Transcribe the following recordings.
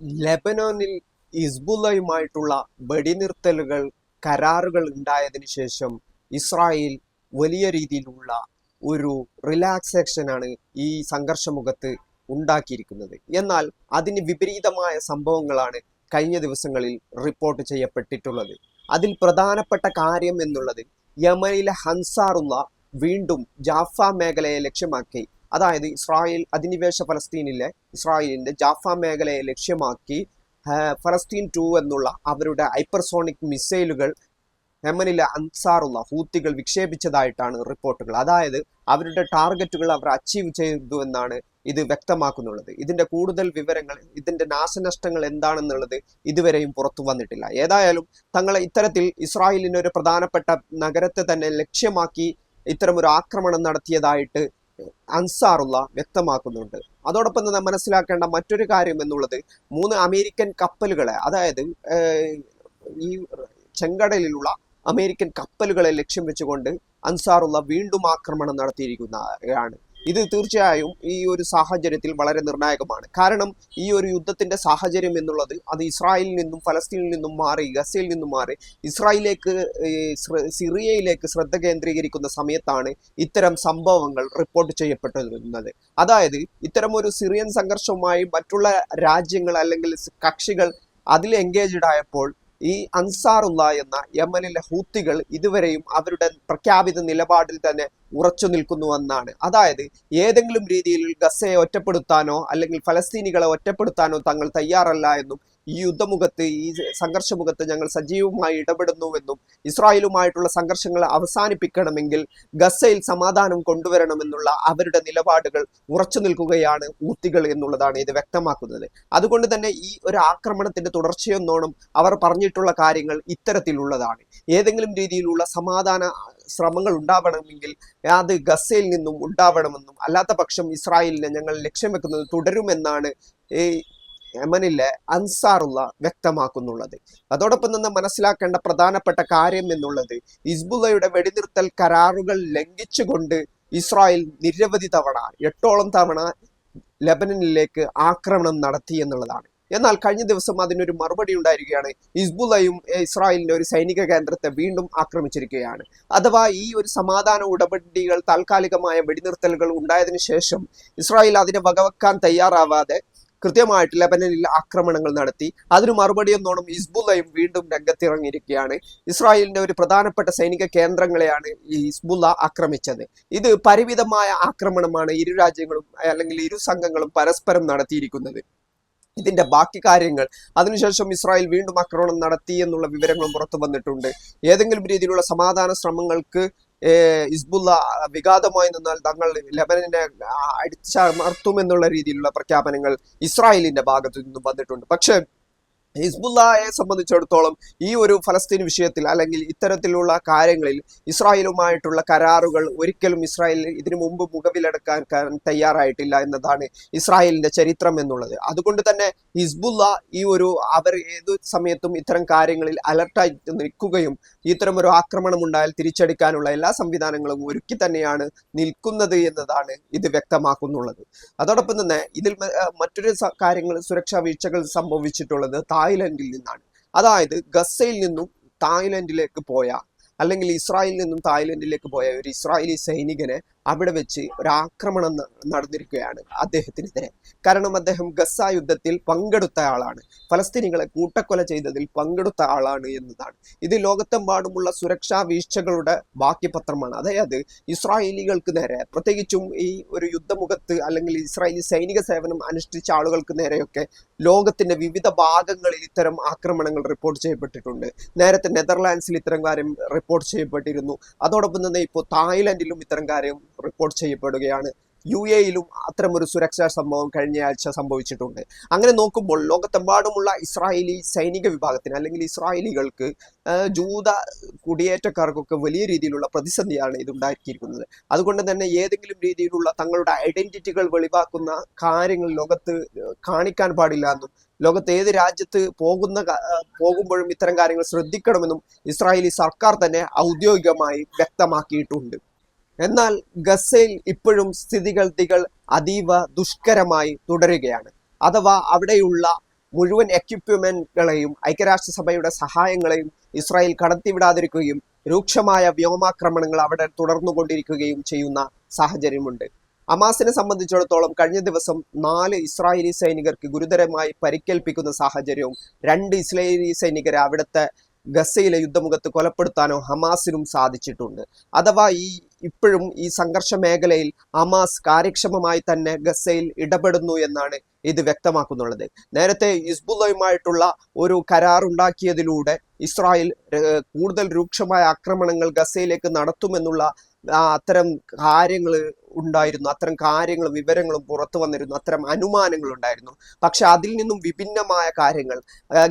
ലെബനോനിൽ ഇസ്ബുലയുമായിട്ടുള്ള വെടിനിർത്തലുകൾ കരാറുകൾ ഉണ്ടായതിനു ശേഷം ഇസ്രായേൽ വലിയ രീതിയിലുള്ള ഒരു റിലാക്സേഷനാണ് ഈ സംഘർഷമുഖത്ത് ഉണ്ടാക്കിയിരിക്കുന്നത്. എന്നാൽ അതിന് വിപരീതമായ സംഭവങ്ങളാണ് കഴിഞ്ഞ ദിവസങ്ങളിൽ റിപ്പോർട്ട് ചെയ്യപ്പെട്ടിട്ടുള്ളത്. അതിൽ പ്രധാനപ്പെട്ട കാര്യം എന്നുള്ളത് യമനിലെ ഹൻസാറുള്ള വീണ്ടും ജാഫ മേഖലയെ ലക്ഷ്യമാക്കി അതായത് ഇസ്രായേൽ അധിനിവേശ ഫലസ്തീനിലെ ഇസ്രായേലിന്റെ ജാഫ മേഖലയെ ലക്ഷ്യമാക്കി ഫലസ്തീൻ ടു എന്നുള്ള അവരുടെ ഹൈപ്പർസോണിക് മിസൈലുകൾ യമനിലെ അൻസാറുള്ള ഹൂത്തികൾ വിക്ഷേപിച്ചതായിട്ടാണ് റിപ്പോർട്ടുകൾ. അതായത് അവരുടെ ടാർഗറ്റുകൾ അവർ അച്ചീവ് ചെയ്തു എന്നാണ് ഇത് വ്യക്തമാക്കുന്നുള്ളത്. ഇതിന്റെ കൂടുതൽ വിവരങ്ങൾ ഇതിന്റെ നാശനഷ്ടങ്ങൾ എന്താണെന്നുള്ളത് ഇതുവരെയും പുറത്തു വന്നിട്ടില്ല. ഏതായാലും തങ്ങളെ ഇത്തരത്തിൽ ഇസ്രായേലിന് ഒരു പ്രധാനപ്പെട്ട നഗരത്തെ തന്നെ ലക്ഷ്യമാക്കി ഇത്തരം ഒരു ആക്രമണം നടത്തിയതായിട്ട് അൻസാറുള്ള വ്യക്തമാക്കുന്നുണ്ട്. അതോടൊപ്പം തന്നെ മനസ്സിലാക്കേണ്ട മറ്റൊരു കാര്യം എന്നുള്ളത് മൂന്ന് അമേരിക്കൻ കപ്പലുകളെ അതായത് ഈ ചെങ്കടലിലുള്ള അമേരിക്കൻ കപ്പലുകളെ ലക്ഷ്യം വെച്ചുകൊണ്ട് അൻസാറുള്ള വീണ്ടും ആക്രമണം നടത്തിയിരിക്കുന്നതാണ് ഇത് തീർച്ചയായും ഈ ഒരു സാഹചര്യത്തിൽ വളരെ നിർണായകമാണ്. കാരണം ഈ ഒരു യുദ്ധത്തിന്റെ സാഹചര്യം എന്നുള്ളത് അത് ഇസ്രായേലിൽ നിന്നും ഫലസ്തീനിൽ നിന്നും മാറി ഗസയിൽ നിന്നും മാറി ഇസ്രായേലിലേക്ക് സിറിയയിലേക്ക് ശ്രദ്ധ കേന്ദ്രീകരിക്കുന്ന സമയത്താണ് ഇത്തരം സംഭവങ്ങൾ റിപ്പോർട്ട് ചെയ്യപ്പെട്ടിരുന്നത്. അതായത് ഇത്തരം ഒരു സിറിയൻ സംഘർഷവുമായി മറ്റുള്ള രാജ്യങ്ങൾ അല്ലെങ്കിൽ കക്ഷികൾ അതിൽ എൻഗേജ്ഡ് ആയപ്പോൾ ഈ അൻസാറുള്ള എന്ന യമനിലെ ഹൂത്തികൾ ഇതുവരെയും അവരുടെ പ്രഖ്യാപിത നിലപാടിൽ തന്നെ ഉറച്ചു നിൽക്കുന്നുവെന്നാണ് അതായത് ഏതെങ്കിലും രീതിയിൽ ഗസയെ ഒറ്റപ്പെടുത്താനോ അല്ലെങ്കിൽ ഫലസ്തീനികളെ ഒറ്റപ്പെടുത്താനോ തങ്ങൾ തയ്യാറല്ല എന്നും ഈ യുദ്ധമുഖത്ത് ഈ സംഘർഷമുഖത്ത് ഞങ്ങൾ സജീവമായി ഇടപെടുന്നുവെന്നും ഇസ്രായേലുമായിട്ടുള്ള സംഘർഷങ്ങൾ അവസാനിപ്പിക്കണമെങ്കിൽ ഗസയിൽ സമാധാനം കൊണ്ടുവരണമെന്നുള്ള അവരുടെ നിലപാടുകൾ ഉറച്ചു നിൽക്കുകയാണ് ഊത്തികൾ എന്നുള്ളതാണ് ഇത് വ്യക്തമാക്കുന്നത്. അതുകൊണ്ട് തന്നെ ഈ ഒരു ആക്രമണത്തിന്റെ തുടർച്ചയെന്നോണം അവർ പറഞ്ഞിട്ടുള്ള കാര്യങ്ങൾ ഇത്തരത്തിലുള്ളതാണ്. ഏതെങ്കിലും രീതിയിലുള്ള സമാധാന ശ്രമങ്ങൾ ഉണ്ടാവണമെങ്കിൽ അത് ഗസയിൽ നിന്നും ഉണ്ടാവണമെന്നും അല്ലാത്ത പക്ഷം ഇസ്രായേലിനെ ഞങ്ങൾ ലക്ഷ്യം വെക്കുന്നത് തുടരുമെന്നാണ് ഈ യമനിലെ അൻസാറുള്ള വ്യക്തമാക്കുന്നുള്ളത്. അതോടൊപ്പം തന്നെ മനസ്സിലാക്കേണ്ട പ്രധാനപ്പെട്ട കാര്യം എന്നുള്ളത് ഹിസ്ബുള്ളയുടെ വെടിനിർത്തൽ കരാറുകൾ ലംഘിച്ചുകൊണ്ട് ഇസ്രായേൽ നിരവധി തവണ എട്ടോളം തവണ ലബനനിലേക്ക് ആക്രമണം നടത്തി എന്നുള്ളതാണ്. എന്നാൽ കഴിഞ്ഞ ദിവസം അതിനൊരു മറുപടി ഉണ്ടായിരിക്കുകയാണ്. ഇസ്ബുലയും ഇസ്രായേലിന്റെ ഒരു സൈനിക കേന്ദ്രത്തെ വീണ്ടും ആക്രമിച്ചിരിക്കുകയാണ്. അഥവാ ഈ ഒരു സമാധാന ഉടപടികൾ താൽക്കാലികമായ വെടിനിർത്തലുകൾ ഉണ്ടായതിനു ശേഷം ഇസ്രായേൽ അതിനെ വകവെക്കാൻ തയ്യാറാവാതെ കൃത്യമായിട്ട് ലെബനനിൽ ആക്രമണങ്ങൾ നടത്തി. അതിന് മറുപടി എന്നോണം ഹിസ്ബുല്ലയും വീണ്ടും രംഗത്തിറങ്ങിയിരിക്കുകയാണ്. ഇസ്രായേലിന്റെ ഒരു പ്രധാനപ്പെട്ട സൈനിക കേന്ദ്രങ്ങളെയാണ് ഈ ഹിസ്ബുല്ല ആക്രമിച്ചത്. ഇത് പരിമിതമായ ആക്രമണമാണ് ഇരു രാജ്യങ്ങളും അല്ലെങ്കിൽ ഇരു സംഘങ്ങളും പരസ്പരം നടത്തിയിരിക്കുന്നത്. ഇതിന്റെ ബാക്കി കാര്യങ്ങൾ. അതിനുശേഷം ഇസ്രായേൽ വീണ്ടും ആക്രമണം നടത്തി എന്നുള്ള വിവരങ്ങളും പുറത്തു വന്നിട്ടുണ്ട്. ഏതെങ്കിലും രീതിയിലുള്ള സമാധാന ശ്രമങ്ങൾക്ക് ഹിസ്ബുള്ള വിഘാതമായി നിന്നാൽ തങ്ങൾ ലെബനനെ അടിച്ചമർത്തുമെന്നുള്ള രീതിയിലുള്ള പ്രഖ്യാപനങ്ങൾ ഇസ്രായേലിന്റെ ഭാഗത്തു നിന്നും വന്നിട്ടുണ്ട്. പക്ഷേ ഹിസ്ബുള്ളയെ സംബന്ധിച്ചിടത്തോളം ഈ ഒരു ഫലസ്തീൻ വിഷയത്തിൽ അല്ലെങ്കിൽ ഇത്തരത്തിലുള്ള കാര്യങ്ങളിൽ ഇസ്രായേലുമായിട്ടുള്ള കരാറുകൾ ഒരിക്കലും ഇസ്രായേൽ ഇതിനു മുമ്പ് മുഖവിലെടുക്കാൻ തയ്യാറായിട്ടില്ല എന്നതാണ് ഇസ്രായേലിന്റെ ചരിത്രം എന്നുള്ളത്. അതുകൊണ്ട് തന്നെ ഹിസ്ബുല്ല ഈ ഒരു അവർ ഏത് സമയത്തും ഇത്തരം കാര്യങ്ങളിൽ അലർട്ടായി നിൽക്കുകയും ഇത്തരം ഒരു ആക്രമണം ഉണ്ടായാൽ തിരിച്ചടിക്കാനുള്ള എല്ലാ സംവിധാനങ്ങളും ഒരുക്കി തന്നെയാണ് നിൽക്കുന്നത് എന്നതാണ് ഇത് വ്യക്തമാക്കുന്നുള്ളത്. അതോടൊപ്പം തന്നെ ഇതിൽ മറ്റൊരു കാര്യങ്ങൾ സുരക്ഷാ വീഴ്ചകൾ സംഭവിച്ചിട്ടുള്ളത് തായ്ലൻഡിൽ നിന്നാണ്. അതായത് ഗസയിൽ നിന്നും തായ്ലൻഡിലേക്ക് പോയ അല്ലെങ്കിൽ ഇസ്രായേലിൽ നിന്നും തായ്ലൻഡിലേക്ക് പോയ ഒരു ഇസ്രായേലി സൈനികനെ അവിടെ വെച്ച് ഒരു ആക്രമണം നടന്നിരിക്കുകയാണ് അദ്ദേഹത്തിനെതിരെ. കാരണം അദ്ദേഹം ഗസ യുദ്ധത്തിൽ പങ്കെടുത്ത ആളാണ്. ഫലസ്തീനികളെ കൂട്ടക്കൊല ചെയ്തതിൽ പങ്കെടുത്ത ആളാണ് എന്നതാണ്. ഇത് ലോകത്തെമ്പാടുമുള്ള സുരക്ഷാ വീഴ്ചകളുടെ ബാക്കി പത്രമാണ് അതായത് ഇസ്രായേലികൾക്ക് നേരെ പ്രത്യേകിച്ചും ഈ ഒരു യുദ്ധമുഖത്ത് അല്ലെങ്കിൽ ഇസ്രായേലി സൈനിക സേവനം അനുഷ്ഠിച്ച ആളുകൾക്ക് നേരെയൊക്കെ ലോകത്തിന്റെ വിവിധ ഭാഗങ്ങളിൽ ഇത്തരം ആക്രമണങ്ങൾ റിപ്പോർട്ട് ചെയ്യപ്പെട്ടിട്ടുണ്ട്. നേരത്തെ നെതർലാൻഡ്സിൽ ഇത്തരം കാര്യം റിപ്പോർട്ട് ചെയ്യപ്പെട്ടിരുന്നു. അതോടൊപ്പം തന്നെ ഇപ്പോൾ തായ്ലൻഡിലും ഇത്തരം കാര്യം റിപ്പോർട്ട് ചെയ്യപ്പെടുകയാണ്. യു എയിലും അത്തരമൊരു സുരക്ഷാ സംഭവം കഴിഞ്ഞയാഴ്ച സംഭവിച്ചിട്ടുണ്ട്. അങ്ങനെ നോക്കുമ്പോൾ ലോകത്തെമ്പാടുമുള്ള ഇസ്രായേലി സൈനിക വിഭാഗത്തിന് അല്ലെങ്കിൽ ഇസ്രായേലികൾക്ക് ജൂത കുടിയേറ്റക്കാർക്കൊക്കെ വലിയ രീതിയിലുള്ള പ്രതിസന്ധിയാണ് ഇതുണ്ടാക്കിയിരിക്കുന്നത്. അതുകൊണ്ട് തന്നെ ഏതെങ്കിലും രീതിയിലുള്ള തങ്ങളുടെ ഐഡന്റിറ്റികൾ വെളിവാക്കുന്ന കാര്യങ്ങൾ ലോകത്ത് കാണിക്കാൻ പാടില്ല എന്നും ലോകത്ത് ഏത് രാജ്യത്ത് പോകുന്ന പോകുമ്പോഴും ഇത്തരം കാര്യങ്ങൾ ശ്രദ്ധിക്കണമെന്നും ഇസ്രായേലി സർക്കാർ തന്നെ ഔദ്യോഗികമായി വ്യക്തമാക്കിയിട്ടുണ്ട്. എന്നാൽ ഗസയിൽ ഇപ്പോഴും സ്ഥിതിഗതികൾ അതീവ ദുഷ്കരമായി തുടരുകയാണ്. അഥവാ അവിടെയുള്ള മുഴുവൻ എക്യുപ്മെന്റുകളെയും ഐക്യരാഷ്ട്രസഭയുടെ സഹായങ്ങളെയും ഇസ്രായേൽ കടത്തിവിടാതിരിക്കുകയും രൂക്ഷമായ വ്യോമാക്രമണങ്ങൾ അവിടെ തുടർന്നുകൊണ്ടിരിക്കുകയും ചെയ്യുന്ന സാഹചര്യമുണ്ട്. അമാസിനെ സംബന്ധിച്ചിടത്തോളം കഴിഞ്ഞ ദിവസം നാല് ഇസ്രായേലി സൈനികർക്ക് ഗുരുതരമായി പരിക്കേൽപ്പിക്കുന്ന സാഹചര്യവും രണ്ട് ഇസ്രായേലി സൈനികരെ അവിടുത്തെ ഗസയിലെ യുദ്ധമുഖത്ത് കൊലപ്പെടുത്താനോ ഹമാസിനും സാധിച്ചിട്ടുണ്ട്. അഥവാ ഈ ഇപ്പോഴും ഈ സംഘർഷ മേഖലയിൽ ഹമാസ് കാര്യക്ഷമമായി തന്നെ ഗസയിൽ ഇടപെടുന്നു എന്നാണ് ഇത് വ്യക്തമാക്കുന്നുള്ളത്. നേരത്തെ ഇസ്ബുല്ലയുമായിട്ടുള്ള ഒരു കരാർ ഉണ്ടാക്കിയതിലൂടെ ഇസ്രായേൽ കൂടുതൽ രൂക്ഷമായ ആക്രമണങ്ങൾ ഗസയിലേക്ക് നടത്തുമെന്നുള്ള അത്തരം കാര്യങ്ങൾ ഉണ്ടായിരുന്നു. അത്തരം കാര്യങ്ങളും വിവരങ്ങളും പുറത്തു വന്നിരുന്നു. അത്തരം അനുമാനങ്ങൾ ഉണ്ടായിരുന്നു പക്ഷെ അതിൽ നിന്നും വിഭിന്നമായ കാര്യങ്ങൾ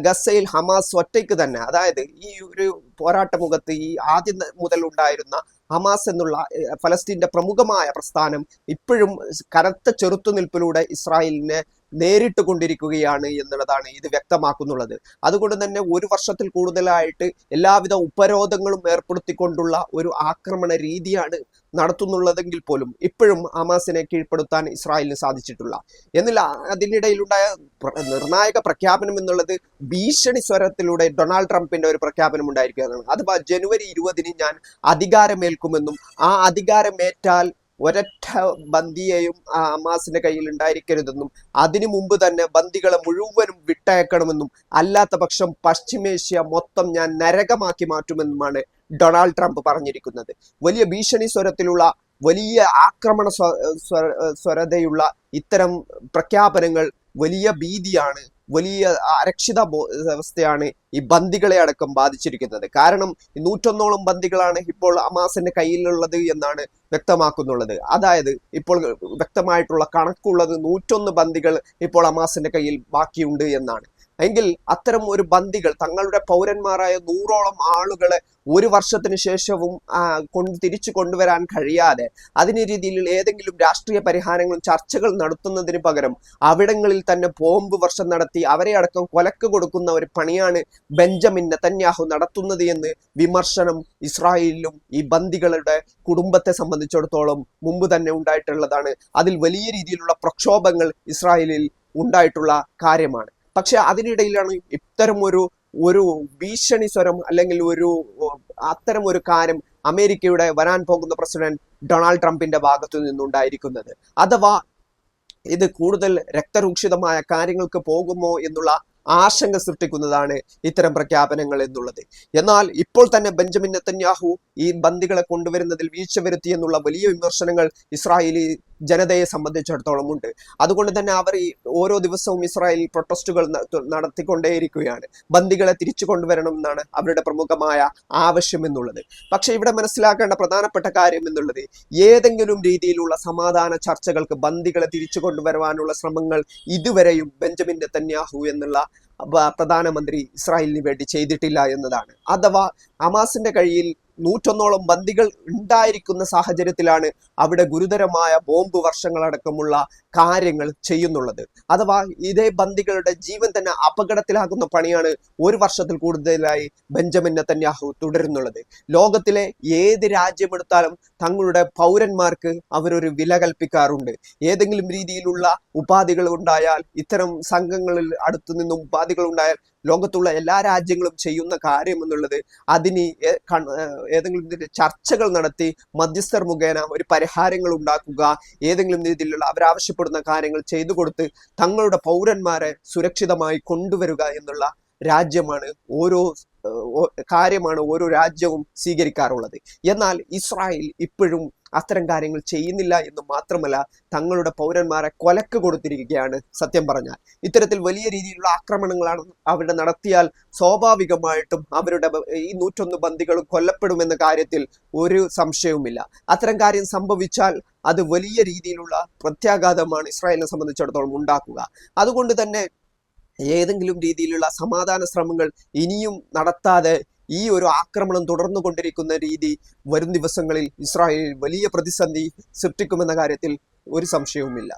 ഗസയിൽ ഹമാസ് ഒറ്റയ്ക്ക് തന്നെ അതായത് ഈ ഒരു പോരാട്ടമുഖത്ത് ഈ ആദ്യം മുതൽ ഉണ്ടായിരുന്ന ഹമാസ് എന്നുള്ള ഫലസ്തീന്റെ പ്രമുഖമായ പ്രസ്ഥാനം ഇപ്പോഴും കനത്ത ചെറുത്തുനിൽപ്പിലൂടെ ഇസ്രായേലിനെ നേരിട്ട് കൊണ്ടിരിക്കുകയാണ് എന്നുള്ളതാണ് ഇത് വ്യക്തമാക്കുന്നുള്ളത്. അതുകൊണ്ട് തന്നെ ഒരു വർഷത്തിൽ കൂടുതലായിട്ട് എല്ലാവിധ ഉപരോധങ്ങളും ഏർപ്പെടുത്തിക്കൊണ്ടുള്ള ഒരു ആക്രമണ രീതിയാണ് നടത്തുന്നുള്ളതെങ്കിൽ പോലും ഇപ്പോഴും ഹമാസിനെ കീഴ്പ്പെടുത്താൻ ഇസ്രായേലിന് സാധിച്ചിട്ടുള്ള എന്നില്ല അതിനിടയിലുണ്ടായ നിർണായക പ്രഖ്യാപനം എന്നുള്ളത് ഭീഷണി സ്വരത്തിലൂടെ ഡൊണാൾഡ് ട്രംപിന്റെ ഒരു പ്രഖ്യാപനം ഉണ്ടായിരിക്കുകയാണ്. അഥവാ ജനുവരി ഇരുപതിന് ഞാൻ അധികാരമേൽക്കുമെന്നും ആ അധികാരമേറ്റാൽ ഒരൊറ്റ ബന്ദിയെയും ഹമാസിന്റെ കയ്യിൽ ഉണ്ടായിരിക്കരുതെന്നും അതിനു മുമ്പ് തന്നെ ബന്ദികളെ മുഴുവനും വിട്ടയക്കണമെന്നും അല്ലാത്ത പക്ഷം പശ്ചിമേഷ്യ മൊത്തം ഞാൻ നരകമാക്കി മാറ്റുമെന്നുമാണ് ഡൊണാൾഡ് ട്രംപ് പറഞ്ഞിരിക്കുന്നത്. വലിയ ഭീഷണി സ്വരത്തിലുള്ള വലിയ ആക്രമണ സ്വ സ്വ- സ്വരതയുള്ള ഇത്തരം പ്രഖ്യാപനങ്ങൾ വലിയ ഭീതിയാണ് വലിയ അരക്ഷിത അവസ്ഥയാണ് ഈ ബന്ദികളെ അടക്കം ബാധിച്ചിരിക്കുന്നത്. കാരണം നൂറ്റൊന്നോളം ബന്ദികളാണ് ഇപ്പോൾ അമാസിന്റെ കയ്യിലുള്ളത് എന്നാണ് വ്യക്തമാക്കുന്നുള്ളത്. അതായത് ഇപ്പോൾ വ്യക്തമായിട്ടുള്ള കണക്കുള്ളത് നൂറ്റൊന്ന് ബന്ദികൾ ഇപ്പോൾ അമാസിന്റെ കയ്യിൽ ബാക്കിയുണ്ട് എന്നാണ്. എങ്കിൽ അത്തരം ഒരു ബന്ദികൾ തങ്ങളുടെ പൗരന്മാരായ നൂറോളം ആളുകളെ ഒരു വർഷത്തിന് ശേഷവും കൊണ്ട് തിരിച്ചു കൊണ്ടുവരാൻ കഴിയാതെ അതിന് രീതിയിൽ ഏതെങ്കിലും രാഷ്ട്രീയ പരിഹാരങ്ങളും ചർച്ചകൾ നടത്തുന്നതിന് പകരം അവിടങ്ങളിൽ തന്നെ ബോംബ് വർഷം നടത്തി അവരെ അടക്കം കൊലക്ക് കൊടുക്കുന്ന ഒരു പണിയാണ് ബെഞ്ചമിൻ നെതന്യാഹു നടത്തുന്നത് എന്ന് വിമർശനം ഇസ്രായേലിലും ഈ ബന്ദികളുടെ കുടുംബത്തെ സംബന്ധിച്ചിടത്തോളം മുമ്പ് തന്നെ ഉണ്ടായിട്ടുള്ളതാണ്. അതിൽ വലിയ രീതിയിലുള്ള പ്രക്ഷോഭങ്ങൾ ഇസ്രായേലിൽ ഉണ്ടായിട്ടുള്ള കാര്യമാണ്. പക്ഷെ അതിനിടയിലാണ് ഇത്തരം ഒരു ഒരു ഭീഷണി സ്വരം അല്ലെങ്കിൽ ഒരു അത്തരം ഒരു കാര്യം അമേരിക്കയുടെ വരാൻ പോകുന്ന പ്രസിഡന്റ് ഡൊണാൾഡ് ട്രംപിന്റെ ഭാഗത്തു നിന്നുണ്ടായിരിക്കുന്നത്. അഥവാ ഇത് കൂടുതൽ രക്തരൂക്ഷിതമായ കാര്യങ്ങൾക്ക് പോകുമോ എന്നുള്ള ആശങ്ക സൃഷ്ടിക്കുന്നതാണ് ഇത്തരം പ്രഖ്യാപനങ്ങൾ എന്നുള്ളത്. എന്നാൽ ഇപ്പോൾ തന്നെ ബെഞ്ചമിൻ നെത്തന്യാഹു ഈ ബന്ദികളെ കൊണ്ടുവരുന്നതിൽ വീഴ്ച വരുത്തി എന്നുള്ള വലിയ വിമർശനങ്ങൾ ഇസ്രായേലി ജനതയെ സംബന്ധിച്ചിടത്തോളം ഉണ്ട്. അതുകൊണ്ട് തന്നെ അവർ ഈ ഓരോ ദിവസവും ഇസ്രായേലിൽ പ്രൊട്ടസ്റ്റുകൾ നടത്തിക്കൊണ്ടേയിരിക്കുകയാണ്. ബന്ദികളെ തിരിച്ചു കൊണ്ടുവരണം എന്നാണ് അവരുടെ പ്രമുഖമായ ആവശ്യം എന്നുള്ളത്. പക്ഷേ ഇവിടെ മനസ്സിലാക്കേണ്ട പ്രധാനപ്പെട്ട കാര്യം എന്നുള്ളത് ഏതെങ്കിലും രീതിയിലുള്ള സമാധാന ചർച്ചകൾക്ക് ബന്ദികളെ തിരിച്ചു കൊണ്ടുവരുവാനുള്ള ശ്രമങ്ങൾ ഇതുവരെയും ബെഞ്ചമിൻ നെതന്യാഹു എന്നുള്ള പ്രധാനമന്ത്രി ഇസ്രായേലിന് വേണ്ടി ചെയ്തിട്ടില്ല എന്നതാണ്. അഥവാ ഹമാസിന്റെ കയ്യിൽ നൂറ്റൊന്നോളം ബന്ദികൾ ഉണ്ടായിരിക്കുന്ന സാഹചര്യത്തിലാണ് അവിടെ ഗുരുതരമായ ബോംബ് വർഷങ്ങളടക്കമുള്ള കാര്യങ്ങൾ ചെയ്യുന്നുള്ളത്. അഥവാ ഇതേ ബന്ദികളുടെ ജീവൻ തന്നെ അപകടത്തിലാകുന്ന പണിയാണ് ഒരു വർഷത്തിൽ കൂടുതലായി ബെഞ്ചമിൻ നെതന്യാഹു തുടരുന്നുള്ളത്. ലോകത്തിലെ ഏത് രാജ്യമെടുത്താലും തങ്ങളുടെ പൗരന്മാർക്ക് അവരൊരു വില കൽപ്പിക്കാറുണ്ട്. ഏതെങ്കിലും രീതിയിലുള്ള ഉപാധികൾ ഉണ്ടായാൽ ഇത്തരം സംഘങ്ങളിൽ അടുത്തു നിന്നും ഉപാധികൾ ഉണ്ടായാൽ ലോകത്തുള്ള എല്ലാ രാജ്യങ്ങളും ചെയ്യുന്ന കാര്യം എന്നുള്ളത് അതിന് ഏതെങ്കിലും ചർച്ചകൾ നടത്തി മധ്യസ്ഥർ മുഖേന ഒരു പരിഹാരങ്ങൾ ഉണ്ടാക്കുക ഏതെങ്കിലും രീതിയിലുള്ള അവരാവശ്യപ്പെടുന്ന കാര്യങ്ങൾ ചെയ്തു കൊടുത്ത് തങ്ങളുടെ പൗരന്മാരെ സുരക്ഷിതമായി കൊണ്ടുവരിക എന്നുള്ള രാജ്യമാണ് ഓരോ കാര്യമാണ് ഓരോ രാജ്യവും സ്വീകരിക്കാറുള്ളത്. എന്നാൽ ഇസ്രായേൽ ഇപ്പോഴും അത്തരം കാര്യങ്ങൾ ചെയ്യുന്നില്ല എന്ന് മാത്രമല്ല തങ്ങളുടെ പൗരന്മാരെ കൊലക്ക് കൊടുത്തിരിക്കുകയാണ് സത്യം പറഞ്ഞാൽ. ഇത്തരത്തിൽ വലിയ രീതിയിലുള്ള ആക്രമണങ്ങളാണ് അവിടെ നടത്തിയാൽ സ്വാഭാവികമായിട്ടും അവരുടെ ഈ നൂറ്റൊന്ന് ബന്ദികളും കൊല്ലപ്പെടുമെന്ന കാര്യത്തിൽ ഒരു സംശയവുമില്ല. അത്തരം കാര്യം സംഭവിച്ചാൽ അത് വലിയ രീതിയിലുള്ള പ്രത്യാഘാതമാണ് ഇസ്രായേലിനെ സംബന്ധിച്ചിടത്തോളം ഉണ്ടാക്കുക. അതുകൊണ്ട് തന്നെ ഏതെങ്കിലും രീതിയിലുള്ള സമാധാന ശ്രമങ്ങൾ ഇനിയും നടത്താതെ ഈ ഒരു ആക്രമണം തുടർന്നു കൊണ്ടിരിക്കുന്ന രീതി വരും ദിവസങ്ങളിൽ ഇസ്രായേൽ വലിയ പ്രതിസന്ധി സൃഷ്ടിക്കുമെന്ന കാര്യത്തിൽ ഒരു സംശയവുമില്ല.